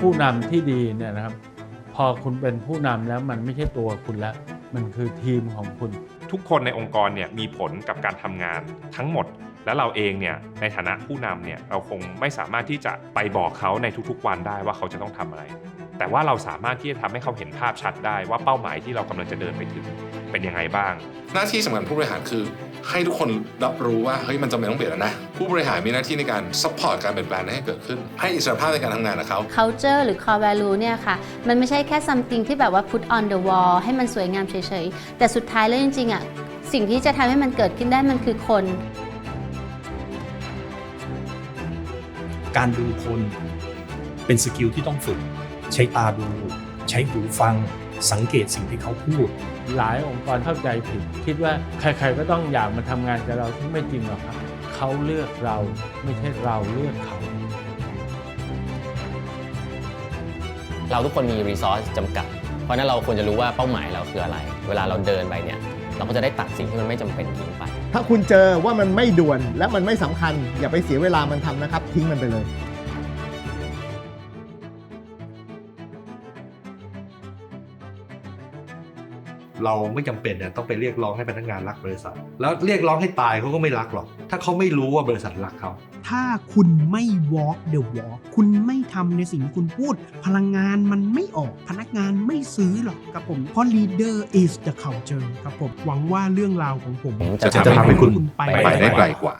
ผู้นำที่ดีเนี่ยนะครับ พอคุณเป็นผู้นำแล้วมันไม่ใช่ตัวคุณแล้ว มันคือทีมของคุณ ทุกคนในองค์กรเนี่ยมีผลกับการทำงานทั้งหมด แล้วเราเองเนี่ยในฐานะผู้นำเนี่ยเราคงไม่สามารถที่จะไปบอกเขาในทุกๆ วันได้ว่าเขาจะต้องทำอะไร แต่ว่าเราสามารถที่จะทำให้เขาเห็นภาพชัดได้ว่าเป้าหมายที่เรากำลังจะเดินไปถึงเป็นยังไงบ้าง หน้าที่สำคัญผู้บริหารคือ ให้ทุกคนรับรู้ว่าเฮ้ยมันจำเป็นต้องเปลี่ยนแล้วนะ ผู้บริหารมีหน้าที่ในการ support การเปลี่ยนแปลงนั้นให้เกิดขึ้น ให้อิสรภาพในการทำงานกับเขา culture หรือ core value เนี่ยค่ะ มันไม่ใช่แค่ something ที่แบบว่า put on the wall ให้มันสวยงามเฉยๆ แต่สุดท้ายแล้วจริงๆอะ สิ่งที่จะทำให้มันเกิดขึ้นได้มันคือคน การดูคนเป็นสกิลที่ต้องฝึก ใช้ตาดู ใช้หูฟัง สังเกตสิ่งที่เขาพูด หลายองค์กรเข้าใจผิด คิดว่าใครๆก็ต้องอยากมาทำงานกับเราที่งไม่จริงหรอกครับ เขาเลือกเราไม่ใช่เราเลือกเขา เราทุกคนมีรีซอสจำกัด เพราะฉะนั้นเราควรจะรู้ว่าเป้าหมายเราคืออะไร เวลาเราเดินไปเนี่ย เราก็จะได้ตัดสิ่งที่มันไม่จำเป็นทิ้งไป ถ้าคุณเจอว่ามันไม่ด่วนและมันไม่สำคัญ อย่าไปเสียเวลามันทำนะครับ ทิ้งมันไปเลยเราไม่จำเป็นเนี่ยต้องไปเรียกร้องให้พนักงานรักบริษัท แล้วเรียกร้องให้ตายเขาก็ไม่รักหรอก ถ้าเขาไม่รู้ว่าบริษัทรักเขา ถ้าคุณไม่ walk the walk คุณไม่ทำในสิ่งที่คุณพูด พลังงานมันไม่ออก หรอกครับผมเพราะ leader is the culture ครับผมหวังว่าเรื่องราวของผมผมจะทำให้คุณไปไปได้ไกลกว่า